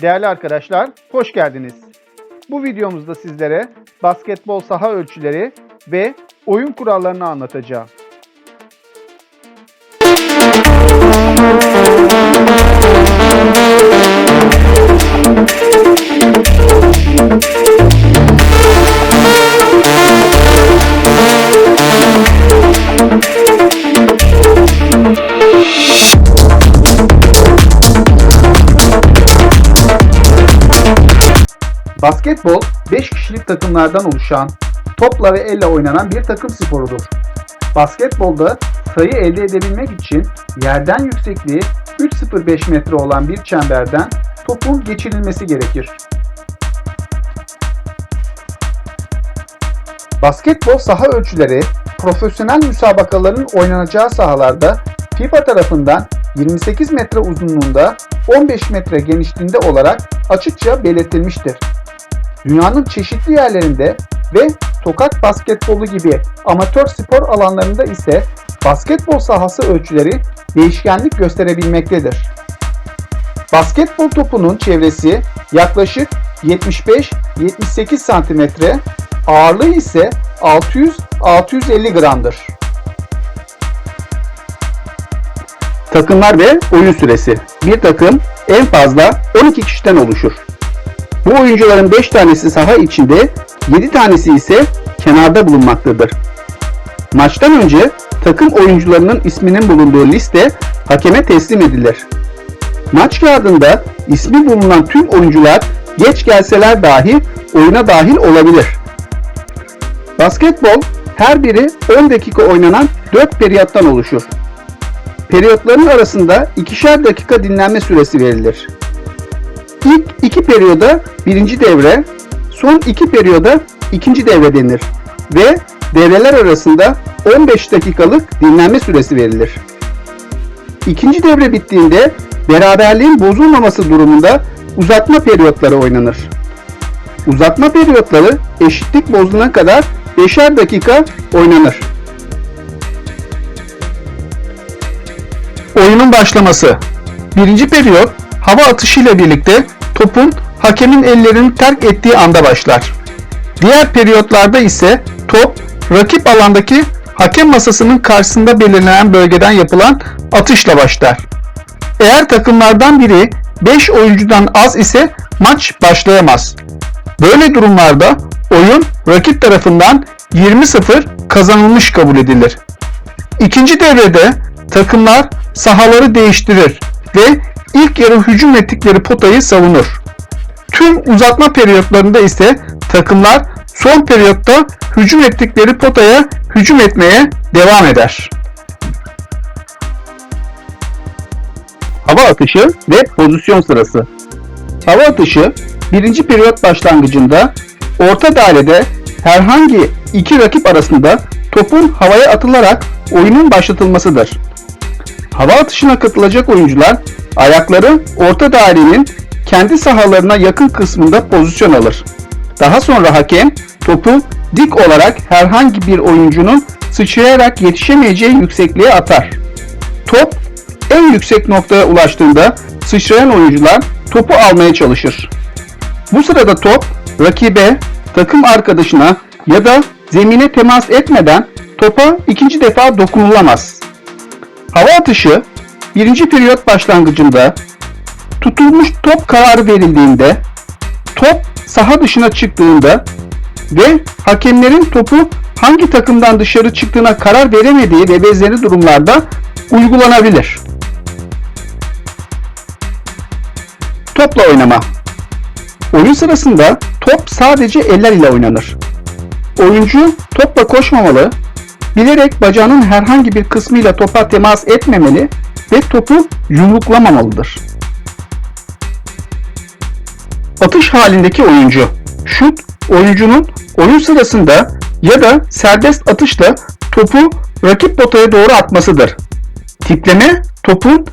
Değerli arkadaşlar, hoş geldiniz. Bu videomuzda sizlere basketbol saha ölçüleri ve oyun kurallarını anlatacağım. Basketbol 5 kişilik takımlardan oluşan, topla ve elle oynanan bir takım sporudur. Basketbolda sayı elde edebilmek için yerden yüksekliği 3.05 metre olan bir çemberden topun geçirilmesi gerekir. Basketbol saha ölçüleri profesyonel müsabakaların oynanacağı sahalarda FIFA tarafından 28 metre uzunluğunda 15 metre genişliğinde olarak açıkça belirtilmiştir. Dünyanın çeşitli yerlerinde ve sokak basketbolu gibi amatör spor alanlarında ise basketbol sahası ölçüleri değişkenlik gösterebilmektedir. Basketbol topunun çevresi yaklaşık 75-78 cm, ağırlığı ise 600-650 gramdır. Takımlar ve oyun süresi. Bir takım en fazla 12 kişiden oluşur. Bu oyuncuların 5 tanesi saha içinde, 7 tanesi ise kenarda bulunmaktadır. Maçtan önce takım oyuncularının isminin bulunduğu liste hakeme teslim edilir. Maç kağıdında ismi bulunan tüm oyuncular geç gelseler dahi oyuna dahil olabilir. Basketbol her biri 10 dakika oynanan 4 periyottan oluşur. Periyotların arasında ikişer dakika dinlenme süresi verilir. İlk iki periyoda birinci devre, son iki periyoda ikinci devre denir ve devreler arasında 15 dakikalık dinlenme süresi verilir. İkinci devre bittiğinde beraberliğin bozulmaması durumunda uzatma periyotları oynanır. Uzatma periyotları eşitlik bozulana kadar 5'er dakika oynanır. Oyunun başlaması Birinci periyot hava atışıyla birlikte topun hakemin ellerini terk ettiği anda başlar. Diğer periyotlarda ise top rakip alandaki hakem masasının karşısında belirlenen bölgeden yapılan atışla başlar. Eğer takımlardan biri 5 oyuncudan az ise maç başlayamaz. Böyle durumlarda oyun rakip tarafından 20-0 kazanılmış kabul edilir. İkinci devrede takımlar sahaları değiştirir ve ilk yarı hücum ettikleri potayı savunur. Tüm uzatma periyotlarında ise takımlar son periyotta hücum ettikleri potaya hücum etmeye devam eder. Hava atışı ve pozisyon sırası. Hava atışı birinci periyot başlangıcında orta dairede herhangi iki rakip arasında topun havaya atılarak oyunun başlatılmasıdır. Hava atışına katılacak oyuncular ayakları orta dairenin kendi sahalarına yakın kısmında pozisyon alır. Daha sonra hakem topu dik olarak herhangi bir oyuncunun sıçrayarak yetişemeyeceği yüksekliğe atar. Top en yüksek noktaya ulaştığında sıçrayan oyuncular topu almaya çalışır. Bu sırada top rakibe, takım arkadaşına ya da zemine temas etmeden topa ikinci defa dokunulamaz. Hava atışı birinci periyot başlangıcında tutulmuş top kararı verildiğinde, top saha dışına çıktığında ve hakemlerin topu hangi takımdan dışarı çıktığına karar veremediği ve benzeri durumlarda uygulanabilir. Topla oynama. Oyun sırasında top sadece eller ile oynanır. Oyuncu topla koşmamalı, bilerek bacağının herhangi bir kısmıyla topa temas etmemeli ve topu yumruklamamalıdır. Atış halindeki oyuncu. Şut, oyuncunun oyun sırasında ya da serbest atışla topu rakip potaya doğru atmasıdır. Tipleme, topun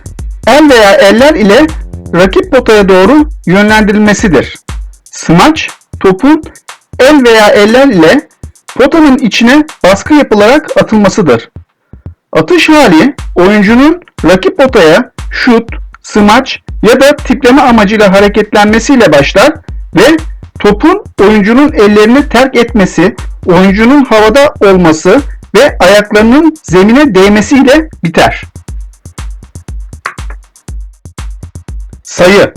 el veya eller ile rakip potaya doğru yönlendirilmesidir. Smaç, topun el veya eller ile potanın içine baskı yapılarak atılmasıdır. Atış hali oyuncunun rakip potaya şut, smaç ya da tipleme amacıyla hareketlenmesiyle başlar ve topun oyuncunun ellerini terk etmesi, oyuncunun havada olması ve ayaklarının zemine değmesiyle biter. Sayı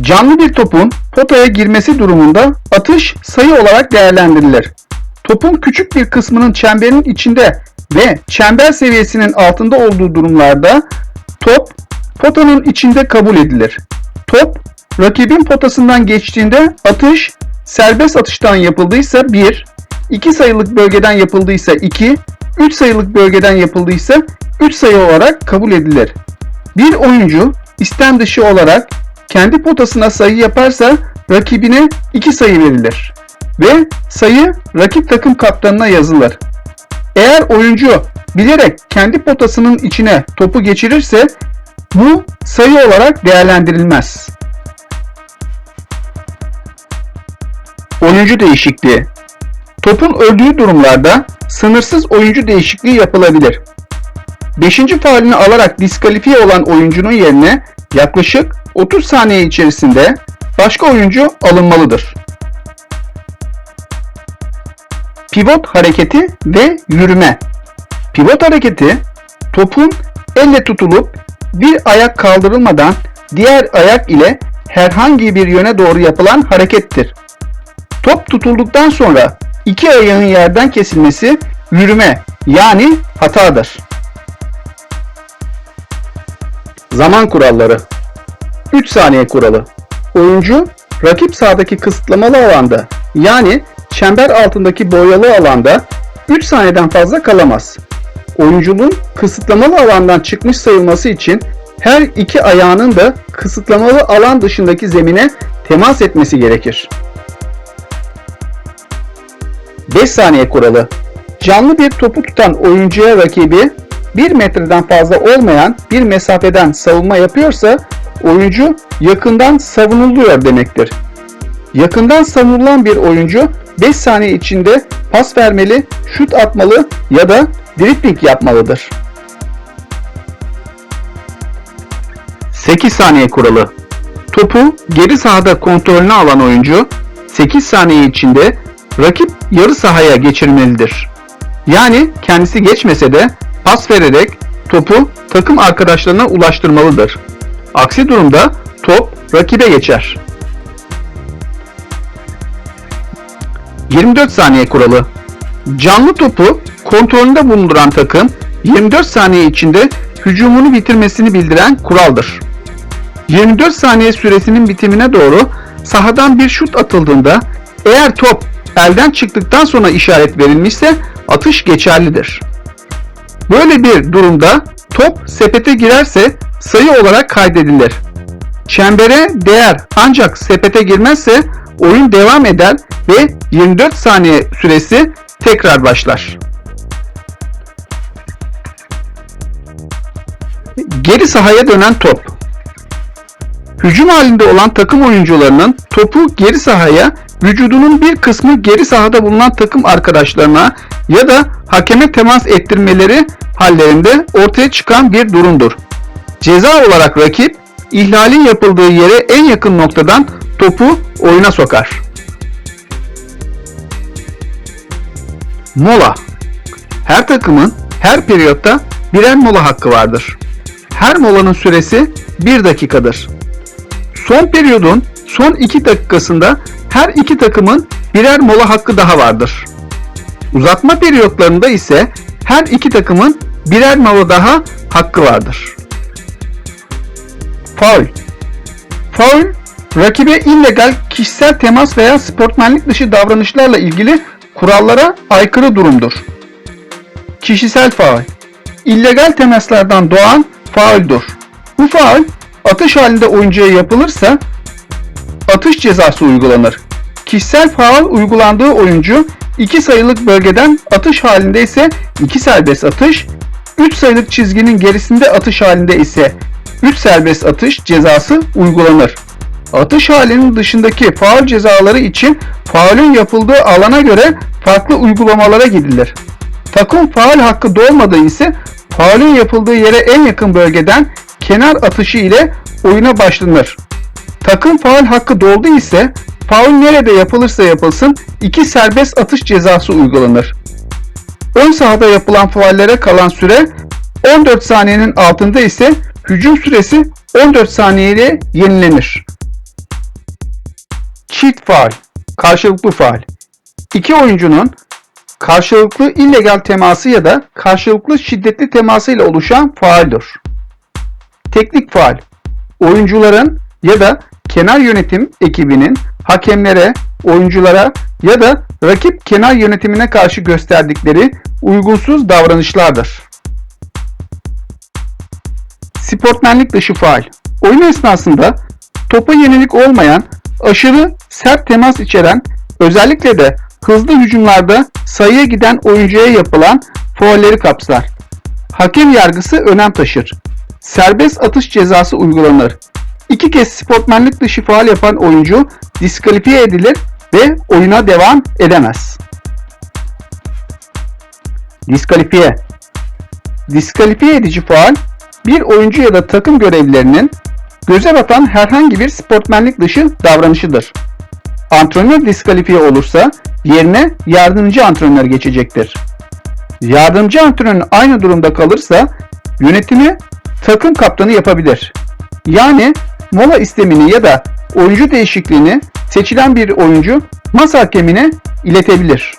Canlı bir topun potaya girmesi durumunda atış sayı olarak değerlendirilir. Topun küçük bir kısmının çemberin içinde ve çember seviyesinin altında olduğu durumlarda top potanın içinde kabul edilir. Top rakibin potasından geçtiğinde atış serbest atıştan yapıldıysa 1, 2 sayılık bölgeden yapıldıysa 2, 3 sayılık bölgeden yapıldıysa 3 sayı olarak kabul edilir. Bir oyuncu istem dışı olarak kendi potasına sayı yaparsa rakibine 2 sayı verilir ve sayı rakip takım kaptanına yazılır. Eğer oyuncu bilerek kendi potasının içine topu geçirirse bu sayı olarak değerlendirilmez. Oyuncu değişikliği Topun öldüğü durumlarda sınırsız oyuncu değişikliği yapılabilir. 5. faulünü alarak diskalifiye olan oyuncunun yerine yaklaşık 30 saniye içerisinde başka oyuncu alınmalıdır. Pivot hareketi ve yürüme. Pivot hareketi topun elle tutulup bir ayak kaldırılmadan diğer ayak ile herhangi bir yöne doğru yapılan harekettir. Top tutulduktan sonra iki ayağın yerden kesilmesi yürüme yani hatadır. Zaman kuralları 3 saniye kuralı. Oyuncu rakip sahadaki kısıtlamalı alanda yani çember altındaki boyalı alanda 3 saniyeden fazla kalamaz. Oyuncunun kısıtlamalı alandan çıkmış sayılması için her iki ayağının da kısıtlamalı alan dışındaki zemine temas etmesi gerekir. 5 saniye kuralı. Canlı bir topu tutan oyuncuya rakibi 1 metreden fazla olmayan bir mesafeden savunma yapıyorsa oyuncu yakından savunuluyor demektir. Yakından savunulan bir oyuncu 5 saniye içinde pas vermeli, şut atmalı ya da dribling yapmalıdır. 8 saniye kuralı. Topu geri sahada kontrolünü alan oyuncu 8 saniye içinde rakip yarı sahaya geçirmelidir. Yani kendisi geçmese de pas vererek topu takım arkadaşlarına ulaştırmalıdır. Aksi durumda top rakibe geçer. 24 saniye kuralı. Canlı topu kontrolünde bulunduran takım 24 saniye içinde hücumunu bitirmesini bildiren kuraldır. 24 saniye süresinin bitimine doğru sahadan bir şut atıldığında eğer top elden çıktıktan sonra işaret verilmişse atış geçerlidir. Böyle bir durumda top sepete girerse sayı olarak kaydedilir. Çembere değer ancak sepete girmezse oyun devam eder ve 24 saniye süresi tekrar başlar. Geri sahaya dönen top. Hücum halinde olan takım oyuncularının topu geri sahaya vücudunun bir kısmı geri sahada bulunan takım arkadaşlarına ya da hakeme temas ettirmeleri hallerinde ortaya çıkan bir durumdur. Ceza olarak rakip ihlalin yapıldığı yere en yakın noktadan topu oyuna sokar. Mola Her takımın her periyotta birer mola hakkı vardır. Her molanın süresi 1 dakikadır. Son periyodun son 2 dakikasında her iki takımın birer mola hakkı daha vardır. Uzatma periyotlarında ise her iki takımın birer mola daha hakkı vardır. Faul Faul, rakibe illegal kişisel temas veya sportmenlik dışı davranışlarla ilgili kurallara aykırı durumdur. Kişisel faul illegal temaslardan doğan fauldür. Bu faul atış halinde oyuncuya yapılırsa atış cezası uygulanır. Kişisel faul uygulandığı oyuncu 2 sayılık bölgeden atış halinde ise 2 serbest atış, 3 sayılık çizginin gerisinde atış halinde ise 3 serbest atış cezası uygulanır. Atış halinin dışındaki faul cezaları için faulün yapıldığı alana göre farklı uygulamalara gidilir. Takım faul hakkı doğmadığı ise faulün yapıldığı yere en yakın bölgeden kenar atışı ile oyuna başlanır. Takım faul hakkı doldu ise faul nerede yapılırsa yapılsın iki serbest atış cezası uygulanır. Ön sahada yapılan faullere kalan süre 14 saniyenin altında ise hücum süresi 14 saniyede yenilenir. Çift faul, karşılıklı faul. İki oyuncunun karşılıklı illegal teması ya da karşılıklı şiddetli teması ile oluşan fauldür. Teknik faul, oyuncuların ya da kenar yönetim ekibinin hakemlere, oyunculara ya da rakip kenar yönetimine karşı gösterdikleri uygunsuz davranışlardır. Sportmenlik dışı faul. Oyun esnasında topa yenilik olmayan, aşırı sert temas içeren, özellikle de hızlı hücumlarda sayıya giden oyuncuya yapılan faulleri kapsar. Hakem yargısı önem taşır. Serbest atış cezası uygulanır. İki kez sportmenlik dışı faul yapan oyuncu diskalifiye edilir ve oyuna devam edemez. Diskalifiye Diskalifiye edici faul bir oyuncu ya da takım görevlilerinin göze batan herhangi bir sportmenlik dışı davranışıdır. Antrenör diskalifiye olursa yerine yardımcı antrenör geçecektir. Yardımcı antrenör aynı durumda kalırsa yönetimi takım kaptanı yapabilir. Yani mola istemini ya da oyuncu değişikliğini seçilen bir oyuncu masa hakemine iletebilir.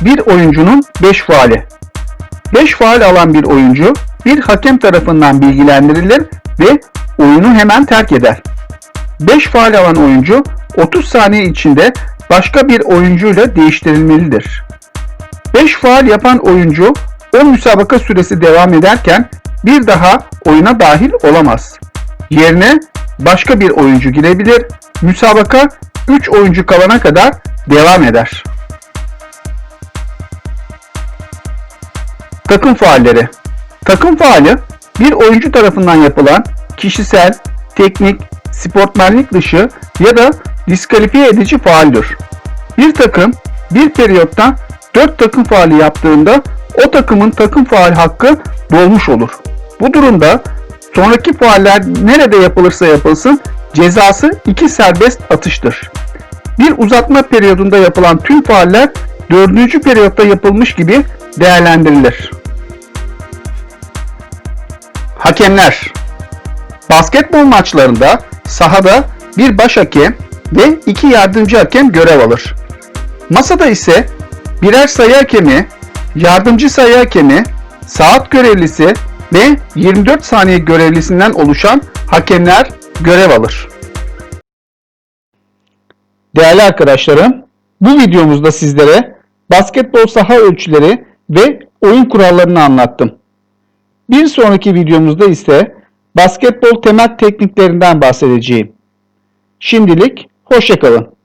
Bir oyuncunun 5 faali 5 faal alan bir oyuncu bir hakem tarafından bilgilendirilir ve oyunu hemen terk eder. 5 faal alan oyuncu 30 saniye içinde başka bir oyuncuyla değiştirilmelidir. 5 faal yapan oyuncu o müsabaka süresi devam ederken bir daha oyuna dahil olamaz. Yerine başka bir oyuncu girebilir. Müsabaka 3 oyuncu kalana kadar devam eder. Takım faalleri. Takım faali bir oyuncu tarafından yapılan kişisel, teknik, sportmenlik dışı ya da diskalifiye edici faaldir. Bir takım bir periyotta 4 takım faali yaptığında o takımın takım faal hakkı dolmuş olur. Bu durumda sonraki faaller nerede yapılırsa yapılsın cezası 2 serbest atıştır. Bir uzatma periyodunda yapılan tüm faaller 4. periyotta yapılmış gibi değerlendirilir. Hakemler Basketbol maçlarında sahada bir baş hakem ve iki yardımcı hakem görev alır. Masada ise birer sayı hakemi, yardımcı sayı hakemi, saat görevlisi ve 24 saniye görevlisinden oluşan hakemler görev alır. Değerli arkadaşlarım, bu videomuzda sizlere basketbol saha ölçüleri ve oyun kurallarını anlattım. Bir sonraki videomuzda ise basketbol temel tekniklerinden bahsedeceğim. Şimdilik hoşçakalın.